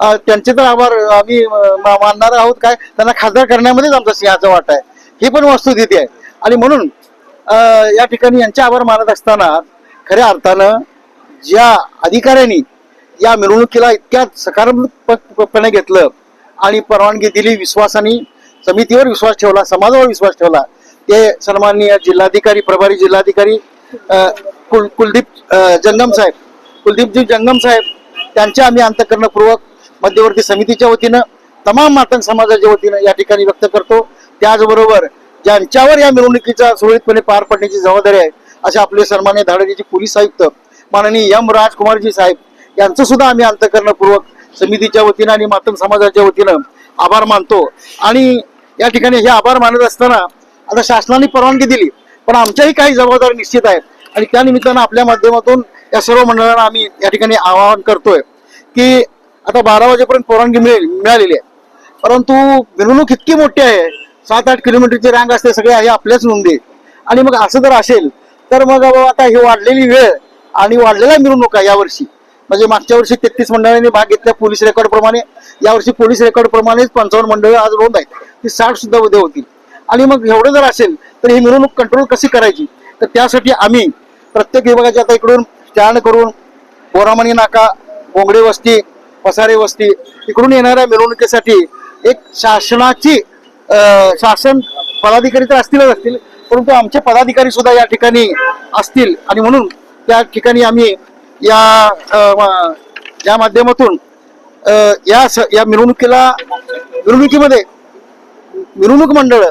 त्यांचे तर आभार आम्ही मानणार आहोत काय? त्यांना खासदार करण्यामध्येच आमचा सिंहाचा वाटा आहे. ही पण वस्तुस्थिती आहे. आणि म्हणून या ठिकाणी यांचे आभार मानत असताना खऱ्या अर्थानं ज्या अधिकाऱ्यांनी या मिरवणुकीला इतक्या सकारात्मकपणे घेतलं आणि परवानगी दिली विश्वासाने समितीवर विश्वास ठेवला समाजावर विश्वास ठेवला ते सन्माननीय जिल्हाधिकारी प्रभारी जिल्हाधिकारी कुल कुलदीप जंगम साहेब कुलदीपजी जंगम साहेब त्यांचे आम्ही अंतकरणपूर्वक मध्यवर्ती समितीच्या वतीनं तमाम मातंग समाजाच्या वतीनं या ठिकाणी व्यक्त करतो. त्याचबरोबर ज्यांच्यावर या मिरवणुकीचा सुरळीतपणे पार पडण्याची जबाबदारी आहे असे आपले सन्मान्य धाडणीचे पोलीस आयुक्त माननीय एम राजकुमारजी साहेब यांचं सुद्धा आम्ही अंतकरणपूर्वक समितीच्या वतीनं आणि मातंग समाजाच्या वतीनं आभार मानतो. आणि या ठिकाणी हे आभार मानत असताना आता शासनाने परवानगी दिली पण आमच्याही काही जबाबदारी निश्चित आहेत. आणि त्या निमित्तानं आपल्या माध्यमातून या सर्व मंडळांना आम्ही या ठिकाणी आवाहन करतोय की आता बारा वाजेपर्यंत परवानगी मिळेल मिळालेली आहे. परंतु मिरवणूक इतकी मोठी आहे. सात आठ किलोमीटरची रांग असते सगळे आहे आपल्याच नोंदी. आणि मग असं जर असेल तर मग आता ही वाढलेली वेळ आणि वाढलेल्या मिरवणुका यावर्षी. म्हणजे मागच्या वर्षी तेहतीस मंडळांनी भाग घेतल्या पोलीस रेकॉर्ड प्रमाणे. यावर्षी पोलीस रेकॉर्ड प्रमाणेच पंचावन्न मंडळ आज नोंद आहेत. ती साठ सुद्धा उद्या होतील. आणि मग एवढं जर असेल तर ही मिरवणूक कंट्रोल कशी करायची? तर त्यासाठी आम्ही प्रत्येक विभागाच्या आता इकडून स्टँड करून बोरामणी नाका बोंगडे वस्ती पसारे वस्ती. इकडून येणाऱ्या मिरवणुकीसाठी एक शासनाची शासन पदाधिकारी तर असतीलच असतील परंतु आमचे पदाधिकारी सुद्धा या ठिकाणी असतील. आणि म्हणून त्या ठिकाणी आम्ही या या माध्यमातून या स- या मिरवणुकीला मिरवणुकीमध्ये मिरवणूक मंडळ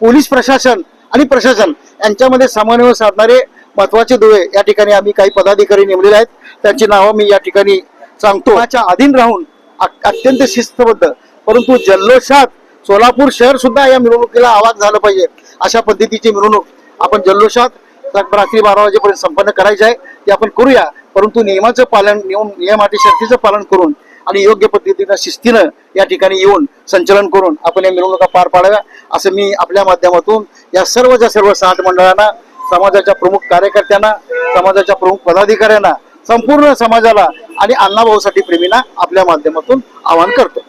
पोलीस प्रशासन आणि प्रशासन यांच्यामध्ये समन्वय साधणारे महत्त्वाचे दुवे या ठिकाणी आम्ही काही पदाधिकारी नेमलेले आहेत. त्यांची नावं मी या ठिकाणी सांगतो अधीन राहून अ- अत्यंत शिस्तबद्ध. परंतु जल्लोषात सोलापूर शहर सुद्धा या मिरवणुकीला आवाज झालं पाहिजे. अशा पद्धतीची मिरवणूक आपण जल्लोषात रात्री बारा वाजेपर्यंत संपन्न करायची आहे. ते आपण करूया. परंतु नियमाचं पालन नियम नियम शर्तीचं पालन करून आणि योग्य पद्धतीनं शिस्तीनं या ठिकाणी येऊन संचलन करून आपण या मिरवणुका पार पाडाव्या असं मी आपल्या माध्यमातून या सर्वच्या सर्व साठ मंडळांना समाजाच्या प्रमुख कार्यकर्त्यांना समाजाच्या प्रमुख पदाधिकाऱ्यांना संपूर्ण समाजाला आणि अण्णाभाऊसाठी प्रेमींना आपल्या माध्यमातून आवाहन करतो.